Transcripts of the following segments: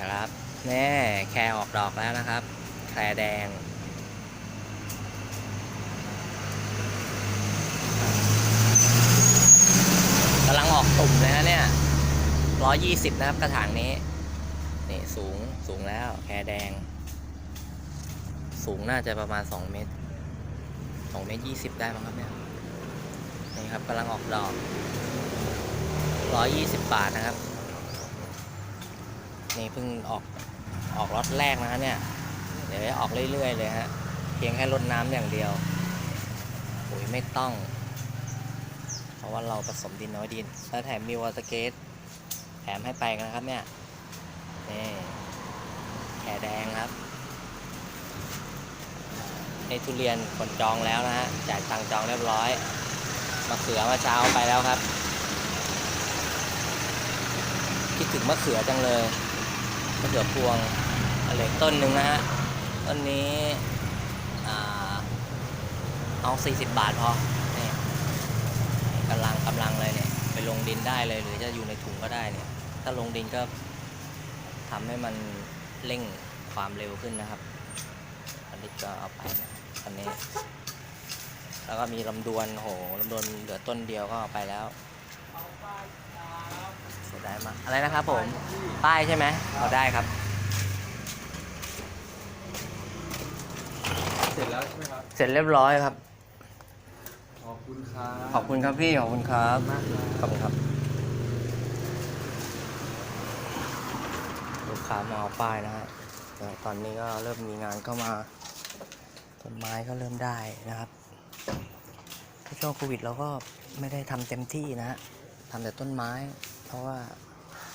ครับแน่แครออกดอกแล้วนะครับ แครแดง กำลังออกตุ่มเลยนะเนี่ยร้อยยี่สิบนะครับกระถางนี้ นี่สูงสูงแล้ว แครแดง สูงน่าจะประมาณสองเมตรสองเมตรยี่สิบได้มั้งครับเนี่ย นี่ครับกำลังออกดอกร้อยยี่สิบบาทนะครับ นี่เพิ่งออกออกล็อตแรกนะฮะเนี่ย เดี๋ยวจะออกเรื่อยๆเลยฮะ เพียงแค่รดน้ำอย่างเดียวปุ๋ยไม่ต้อง เพราะว่าเราผสมดินน้อยดิน แล้วแถมมีวอเตอร์เกตแถมให้ไปนะครับเนี่ย นี่แขแดงครับในทุเรียนคนจองแล้วนะฮะ จ่ายตังจองเรียบร้อย มะเขือมาเช้าไปแล้วครับ คิดถึงมะเขือจังเลย มะเขือพวงอะไรต้นหนึ่งนะฮะ ต้นนี้เอา40 บาทพอนี่กำลังกำลังเลยเนี่ย ไปลงดินได้เลย หรือจะอยู่ในถุงก็ได้เนี่ย ถ้าลงดินก็ทำให้มันเร่งความเร็วขึ้นนะครับอันนี้ก็เอาไปนะอันนี้ แล้วก็มีลำดวนโหลำดวนเหลือต้นเดียวก็เอาไปแล้ว เสียดายมากอะไรนะครับผม ป้ายใช่ไหมเอาได้ครับ เสร็จแล้วใช่ไหมครับ เสร็จเรียบร้อยครับ ขอบคุณครับขอบคุณครับพี่ ขอบคุณครับ มากครับขอบคุณครับ ลูกค้ามาเอาป้ายนะฮะเดี๋ยวตอนนี้ก็เริ่มมีงานเข้ามาต้นไม้ก็เริ่มได้นะครับช่วงโควิดเราก็ไม่ได้ทำเต็มที่นะฮะทำแต่ต้นไม้ เพราะว่า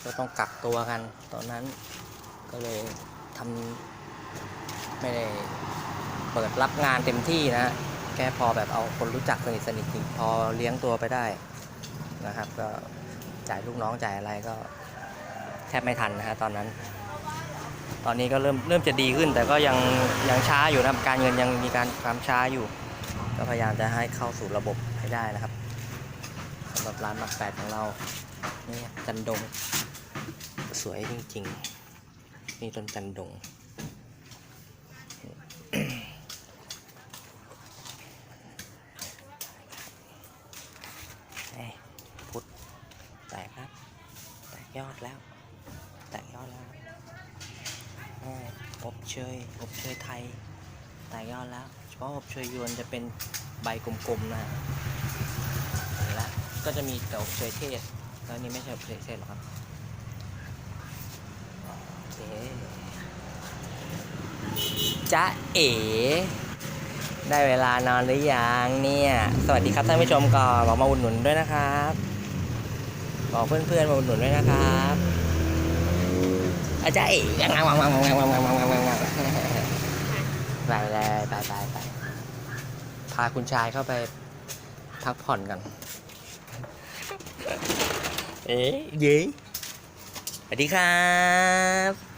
เราต้องกักตัวกัน ตอนนั้นก็เลยทำไม่ได้เปิดรับงานเต็มที่นะฮะแค่พอแบบเอาคนรู้จักสนิทสนิทพอเลี้ยงตัวไปได้นะครับ ก็จ่ายลูกน้องจ่ายอะไรก็แทบไม่ทันนะฮะตอนนั้น ตอนนี้ก็เริ่มเริ่มจะดีขึ้น แต่ก็ยังยังช้าอยู่นะครับการเงินยังมีการความช้าอยู่ ก็พยายามจะให้เข้าสู่ระบบให้ได้นะครับสำหรับร้านมักแปดของเรา นี่จันดง สวยจริงๆ นี่ต้นจันดงเอ้พุทธแตกครับ แตกยอดแล้ว แตกยอดแล้วอ้อบเชยอบเชยไทย แตกยอดแล้ว เฉพาะอบเชยยวนจะเป็นใบกลมๆนะฮะเห็นแล้วก็จะมีแต่อบเชยเทศ แล้วนี่ไม่ใช่เชยเทศหรอครับเจ๊ะเอ๋ได้เวลานอนหรือยังเนี่ย สวัสดีครับท่านผู้ชมก่อนบอกมาอุดหนุนด้วยนะครับ บอกเพื่อนๆมาอุดหนุนด้วยนะครับอาจารย์เอ๋งางางางางางางางางางางไปเลยไปไปไปพาคุณชายเข้าไปพักผ่อนกัน เอ๊ะเย้สวัสดีครับ